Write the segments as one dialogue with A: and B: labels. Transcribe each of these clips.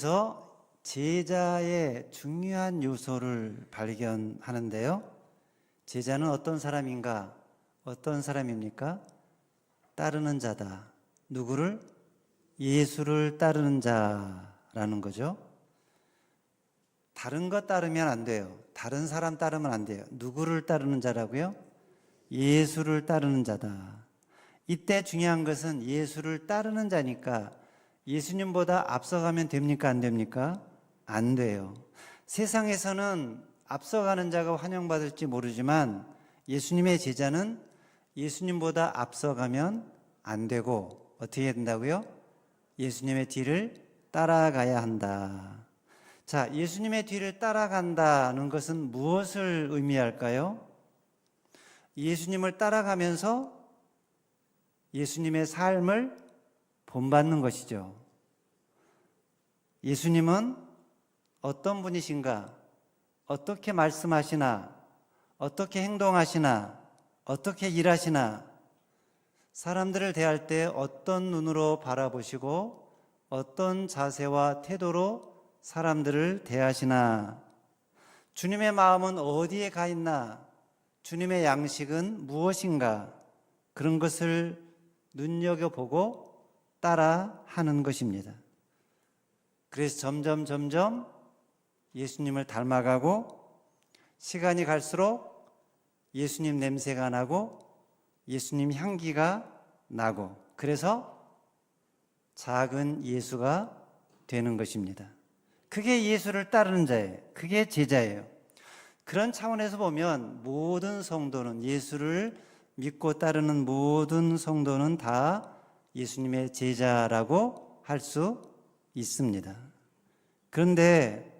A: 그래서 제자의 중요한 요소를 발견하는데요. 제자는 어떤 사람인가? 어떤 사람입니까? 따르는 자다. 누구를? 예수를 따르는 자라는 거죠. 다른 것 따르면 안 돼요. 다른 사람 따르면 안 돼요. 누구를 따르는 자라고요? 예수를 따르는 자다. 이때 중요한 것은 예수를 따르는 자니까 예수님보다 앞서가면 됩니까? 안 됩니까? 안 돼요. 세상에서는 앞서가는 자가 환영받을지 모르지만 예수님의 제자는 예수님보다 앞서가면 안 되고 어떻게 해야 된다고요? 예수님의 뒤를 따라가야 한다. 자, 예수님의 뒤를 따라간다는 것은 무엇을 의미할까요? 예수님을 따라가면서 예수님의 삶을 본받는 것이죠. 예수님은 어떤 분이신가? 어떻게 말씀하시나? 어떻게 행동하시나? 어떻게 일하시나? 사람들을 대할 때 어떤 눈으로 바라보시고 어떤 자세와 태도로 사람들을 대하시나? 주님의 마음은 어디에 가 있나? 주님의 양식은 무엇인가? 그런 것을 눈여겨보고 따라 하는 것입니다. 그래서 점점 점점 예수님을 닮아가고 시간이 갈수록 예수님 냄새가 나고 예수님 향기가 나고 그래서 작은 예수가 되는 것입니다. 그게 예수를 따르는 자예요. 그게 제자예요. 그런 차원에서 보면 모든 성도는 예수를 믿고 따르는 모든 성도는 다 예수님의 제자라고 할 수 있습니다. 그런데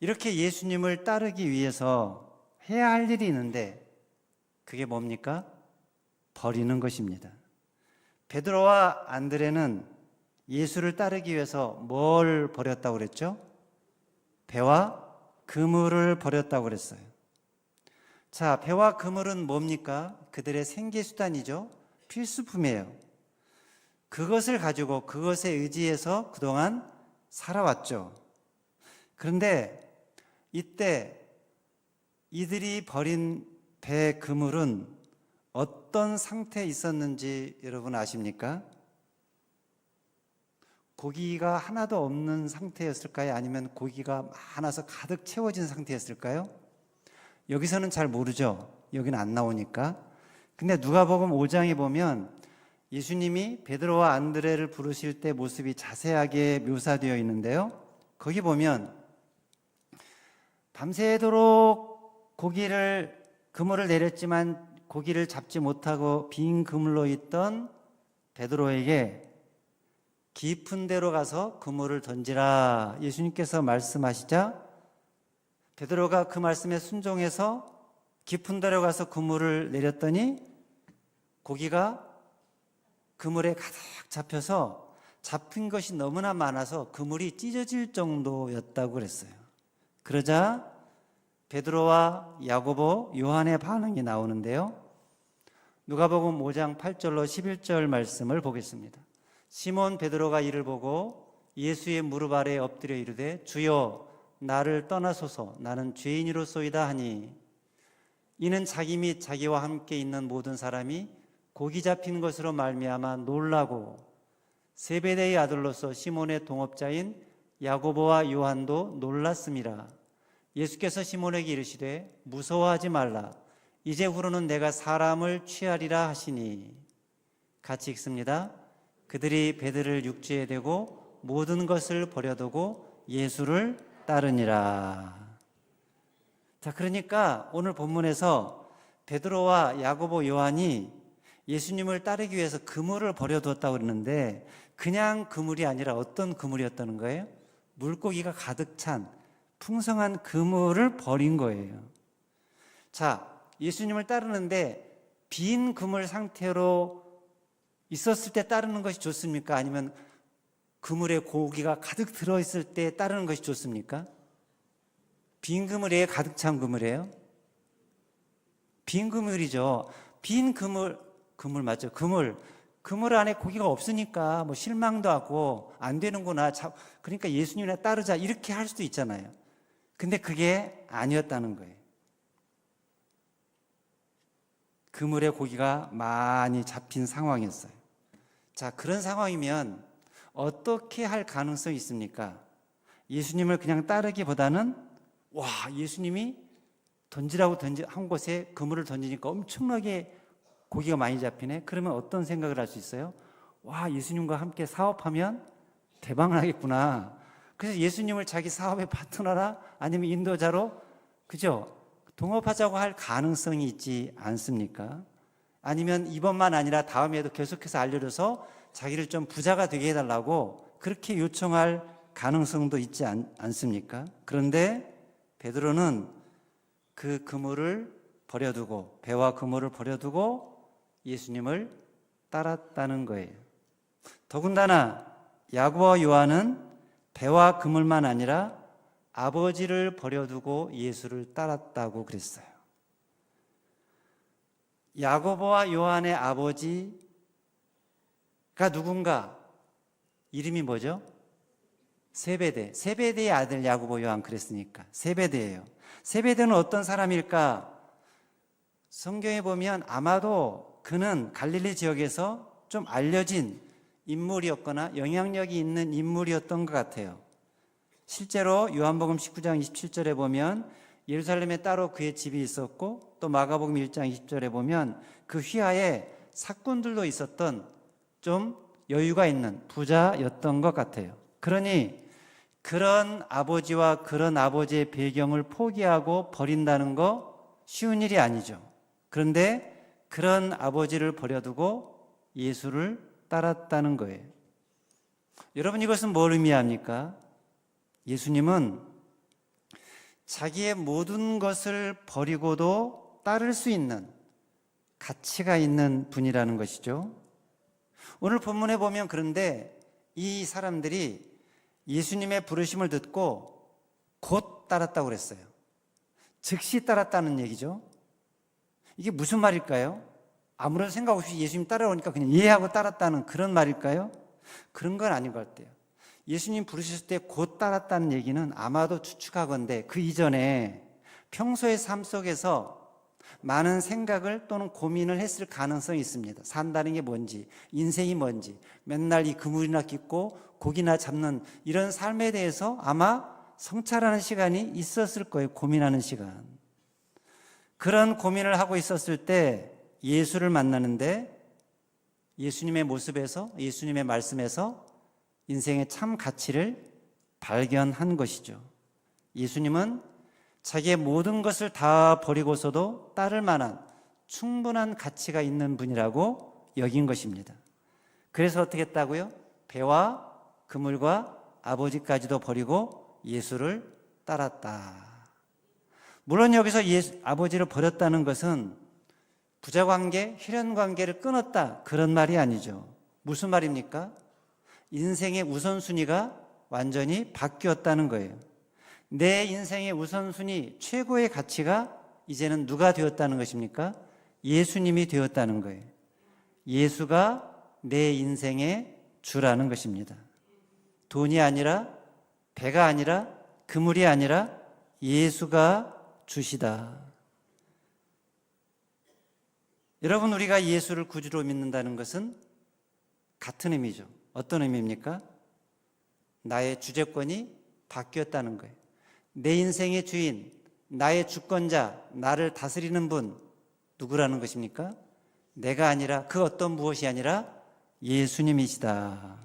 A: 이렇게 예수님을 따르기 위해서 해야 할 일이 있는데 그게 뭡니까? 버리는 것입니다. 베드로와 안드레는 예수를 따르기 위해서 뭘 버렸다고 그랬죠? 배와 그물을 버렸다고 그랬어요. 자, 배와 그물은 뭡니까? 그들의 생계 수단이죠. 필수품이에요. 그것을 가지고 그것에 의지해서 그동안 살아왔죠. 그런데 이때 이들이 버린 배 그물은 어떤 상태에 있었는지 여러분 아십니까? 고기가 하나도 없는 상태였을까요? 아니면 고기가 많아서 가득 채워진 상태였을까요? 여기서는 잘 모르죠. 여기는 안 나오니까. 근데 누가복음 5장에 보면 예수님이 베드로와 안드레를 부르실 때 모습이 자세하게 묘사되어 있는데요. 거기 보면 밤새도록 고기를 그물을 내렸지만 고기를 잡지 못하고 빈 그물로 있던 베드로에게 깊은 데로 가서 그물을 던지라 예수님께서 말씀하시자 베드로가 그 말씀에 순종해서 깊은 데로 가서 그물을 내렸더니 고기가 그물에 가득 잡혀서 잡힌 것이 너무나 많아서 그물이 찢어질 정도였다고 그랬어요. 그러자 베드로와 야고보, 요한의 반응이 나오는데요. 누가복음 5장 8절로 11절 말씀을 보겠습니다. 시몬 베드로가 이를 보고 예수의 무릎 아래 엎드려 이르되 주여 나를 떠나소서 나는 죄인이로소이다 하니 이는 자기 및 자기와 함께 있는 모든 사람이 고기 잡힌 것으로 말미암아 놀라고 세베대의 아들로서 시몬의 동업자인 야고보와 요한도 놀랐음이라 예수께서 시몬에게 이르시되 무서워하지 말라 이제 후로는 내가 사람을 취하리라 하시니 같이 읽습니다. 그들이 배들을 육지에 대고 모든 것을 버려두고 예수를 따르니라. 자, 그러니까 오늘 본문에서 베드로와 야고보 요한이 예수님을 따르기 위해서 그물을 버려두었다고 그러는데 그냥 그물이 아니라 어떤 그물이었다는 거예요? 물고기가 가득 찬 풍성한 그물을 버린 거예요. 자, 예수님을 따르는데 빈 그물 상태로 있었을 때 따르는 것이 좋습니까? 아니면 그물에 고기가 가득 들어있을 때 따르는 것이 좋습니까? 빈 그물에 가득 찬 그물이에요? 빈 그물이죠. 빈 그물, 그물 맞죠? 그물. 그물 안에 고기가 없으니까 뭐 실망도 하고 안 되는구나. 자- 그러니까 예수님이나 따르자 이렇게 할 수도 있잖아요. 근데 그게 아니었다는 거예요. 그물에 고기가 많이 잡힌 상황이었어요. 자, 그런 상황이면 어떻게 할 가능성이 있습니까? 예수님을 그냥 따르기보다는 와, 예수님이 던지라고 던지 한 곳에 그물을 던지니까 엄청나게 고기가 많이 잡히네. 그러면 어떤 생각을 할 수 있어요? 와, 예수님과 함께 사업하면 대박 나겠구나. 그래서 예수님을 자기 사업의 파트너라 아니면 인도자로 그죠? 동업하자고 할 가능성이 있지 않습니까? 아니면 이번만 아니라 다음에도 계속해서 알려줘서 자기를 좀 부자가 되게 해달라고 그렇게 요청할 가능성도 있지 않, 않습니까? 그런데 베드로는 그 그물을 버려두고 배와 그물을 버려두고 예수님을 따랐다는 거예요. 더군다나 야고와 요한은 배와 그물만 아니라 아버지를 버려두고 예수를 따랐다고 그랬어요. 야고보와 요한의 아버지가 누군가? 이름이 뭐죠? 세베대. 세베대의 아들 야고보 요한 그랬으니까. 세베대예요. 세베대는 어떤 사람일까? 성경에 보면 아마도 그는 갈릴리 지역에서 좀 알려진 인물이었거나 영향력이 있는 인물이었던 것 같아요. 실제로 요한복음 19장 27절에 보면 예루살렘에 따로 그의 집이 있었고 또 마가복음 1장 20절에 보면 그 휘하에 사꾼들도 있었던 좀 여유가 있는 부자였던 것 같아요. 그러니 그런 아버지와 그런 아버지의 배경을 포기하고 버린다는 거 쉬운 일이 아니죠. 그런데 그런 아버지를 버려두고 예수를 따랐다는 거예요. 여러분 이것은 뭘 의미합니까? 예수님은 자기의 모든 것을 버리고도 따를 수 있는 가치가 있는 분이라는 것이죠. 오늘 본문에 보면 그런데 이 사람들이 예수님의 부르심을 듣고 곧 따랐다고 그랬어요. 즉시 따랐다는 얘기죠. 이게 무슨 말일까요? 아무런 생각 없이 예수님 따라오니까 그냥 이해하고 따랐다는 그런 말일까요? 그런 건 아닌 것 같아요. 예수님 부르셨을 때 곧 따랐다는 얘기는 아마도 추측하건데 그 이전에 평소의 삶 속에서 많은 생각을 또는 고민을 했을 가능성이 있습니다. 산다는 게 뭔지, 인생이 뭔지, 맨날 이 그물이나 깃고 고기나 잡는 이런 삶에 대해서 아마 성찰하는 시간이 있었을 거예요. 고민하는 시간. 그런 고민을 하고 있었을 때 예수를 만나는데 예수님의 모습에서, 예수님의 말씀에서 인생의 참 가치를 발견한 것이죠. 예수님은 자기의 모든 것을 다 버리고서도 따를 만한 충분한 가치가 있는 분이라고 여긴 것입니다. 그래서 어떻게 했다고요? 배와 그물과 아버지까지도 버리고 예수를 따랐다. 물론 여기서 예수, 아버지를 버렸다는 것은 부자 관계, 혈연 관계를 끊었다. 그런 말이 아니죠. 무슨 말입니까? 인생의 우선순위가 완전히 바뀌었다는 거예요. 내 인생의 우선순위, 최고의 가치가 이제는 누가 되었다는 것입니까? 예수님이 되었다는 거예요. 예수가 내 인생의 주라는 것입니다. 돈이 아니라, 배가 아니라, 그물이 아니라 예수가 주시다. 여러분, 우리가 예수를 구주로 믿는다는 것은 같은 의미죠. 어떤 의미입니까? 나의 주재권이 바뀌었다는 거예요. 내 인생의 주인, 나의 주권자, 나를 다스리는 분, 누구라는 것입니까? 내가 아니라 그 어떤 무엇이 아니라 예수님이시다.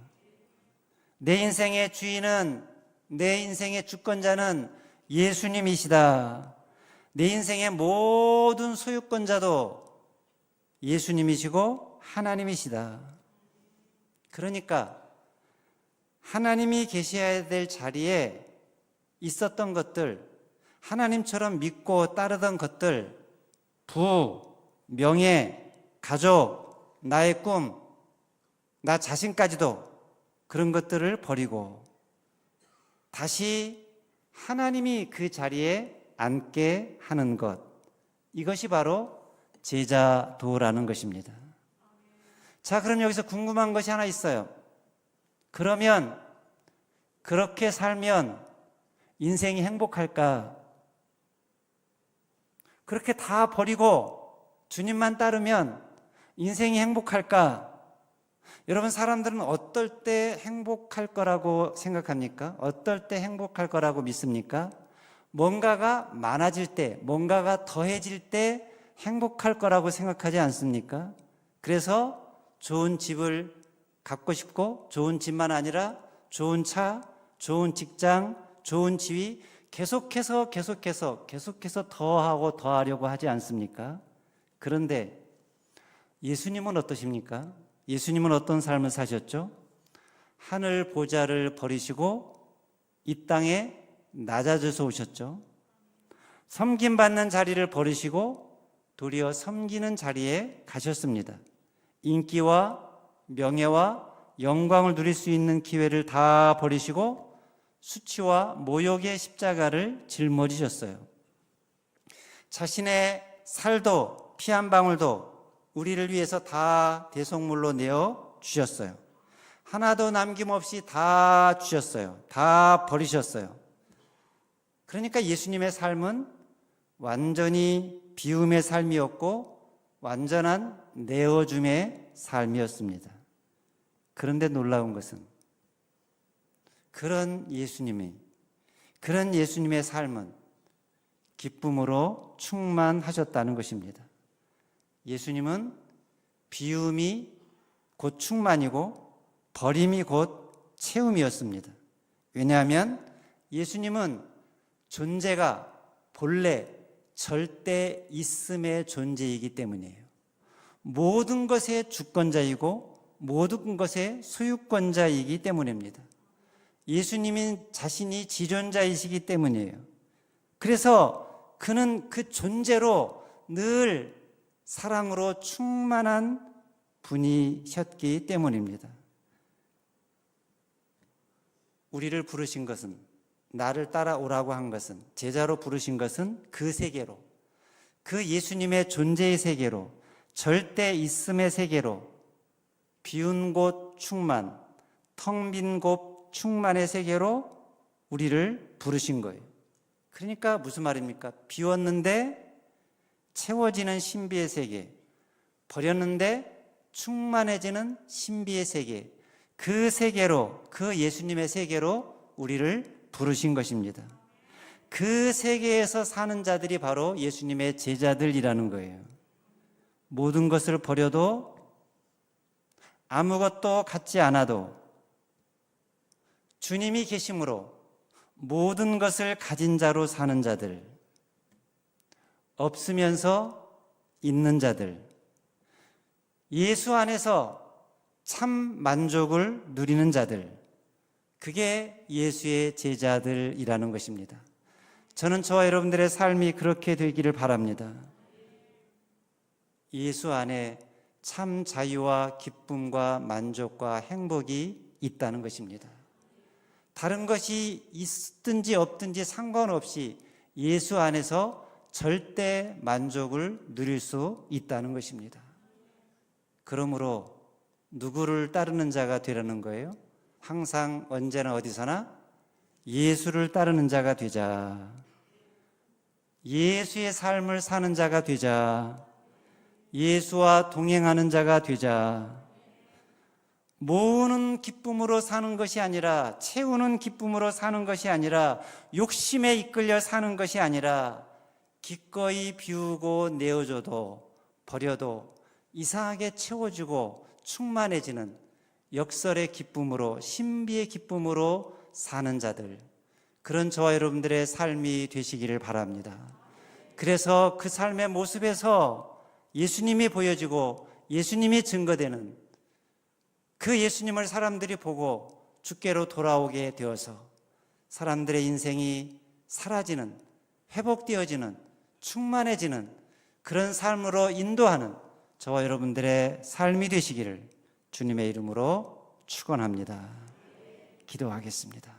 A: 내 인생의 주인은, 내 인생의 주권자는 예수님이시다. 내 인생의 모든 소유권자도 예수님이시고 하나님이시다. 그러니까 하나님이 계셔야 될 자리에 있었던 것들, 하나님처럼 믿고 따르던 것들, 부, 명예, 가족, 나의 꿈, 나 자신까지도 그런 것들을 버리고 다시 하나님이 그 자리에 앉게 하는 것. 이것이 바로 제자도라는 것입니다. 자, 그럼 여기서 궁금한 것이 하나 있어요. 그러면 그렇게 살면 인생이 행복할까? 그렇게 다 버리고 주님만 따르면 인생이 행복할까? 여러분, 사람들은 어떨 때 행복할 거라고 생각합니까? 어떨 때 행복할 거라고 믿습니까? 뭔가가 많아질 때, 뭔가가 더해질 때 행복할 거라고 생각하지 않습니까? 그래서 좋은 집을 갖고 싶고, 좋은 집만 아니라 좋은 차, 좋은 직장, 좋은 지위, 계속해서 계속해서 계속해서 더하고 더하려고 하지 않습니까? 그런데 예수님은 어떠십니까? 예수님은 어떤 삶을 사셨죠? 하늘 보좌를 버리시고 이 땅에 낮아져서 오셨죠. 섬김 받는 자리를 버리시고 도리어 섬기는 자리에 가셨습니다. 인기와 명예와 영광을 누릴 수 있는 기회를 다 버리시고 수치와 모욕의 십자가를 짊어지셨어요. 자신의 살도 피 한 방울도 우리를 위해서 다 대속물로 내어 주셨어요. 하나도 남김없이 다 주셨어요. 다 버리셨어요. 그러니까 예수님의 삶은 완전히 비움의 삶이었고 완전한 내어줌의 삶이었습니다. 그런데 놀라운 것은 그런 예수님이 그런 예수님의 삶은 기쁨으로 충만하셨다는 것입니다. 예수님은 비움이 곧 충만이고 버림이 곧 채움이었습니다. 왜냐하면 예수님은 존재가 본래 절대 있음의 존재이기 때문이에요. 모든 것의 주권자이고 모든 것의 소유권자이기 때문입니다. 예수님이 자신이 지존자이시기 때문이에요. 그래서 그는 그 존재로 늘 사랑으로 충만한 분이셨기 때문입니다. 우리를 부르신 것은 나를 따라오라고 한 것은 제자로 부르신 것은 그 세계로 그 예수님의 존재의 세계로 절대 있음의 세계로 비운 곳 충만 텅 빈 곳 충만의 세계로 우리를 부르신 거예요. 그러니까 무슨 말입니까? 비웠는데 채워지는 신비의 세계, 버렸는데 충만해지는 신비의 세계, 그 세계로, 그 예수님의 세계로 우리를 부르신 것입니다. 그 세계에서 사는 자들이 바로 예수님의 제자들이라는 거예요. 모든 것을 버려도 아무것도 갖지 않아도 주님이 계심으로 모든 것을 가진 자로 사는 자들, 없으면서 있는 자들, 예수 안에서 참 만족을 누리는 자들, 그게 예수의 제자들이라는 것입니다. 저는 저와 여러분들의 삶이 그렇게 되기를 바랍니다. 예수 안에 참 자유와 기쁨과 만족과 행복이 있다는 것입니다. 다른 것이 있든지 없든지 상관없이 예수 안에서 절대 만족을 누릴 수 있다는 것입니다. 그러므로 누구를 따르는 자가 되라는 거예요? 항상 언제나 어디서나 예수를 따르는 자가 되자. 예수의 삶을 사는 자가 되자. 예수와 동행하는 자가 되자. 모으는 기쁨으로 사는 것이 아니라 채우는 기쁨으로 사는 것이 아니라 욕심에 이끌려 사는 것이 아니라 기꺼이 비우고 내어줘도 버려도 이상하게 채워주고 충만해지는 역설의 기쁨으로 신비의 기쁨으로 사는 자들 그런 저와 여러분들의 삶이 되시기를 바랍니다. 그래서 그 삶의 모습에서 예수님이 보여지고 예수님이 증거되는 그 예수님을 사람들이 보고 주께로 돌아오게 되어서 사람들의 인생이 사라지는 회복되어지는 충만해지는 그런 삶으로 인도하는 저와 여러분들의 삶이 되시기를 주님의 이름으로 축원합니다. 기도하겠습니다.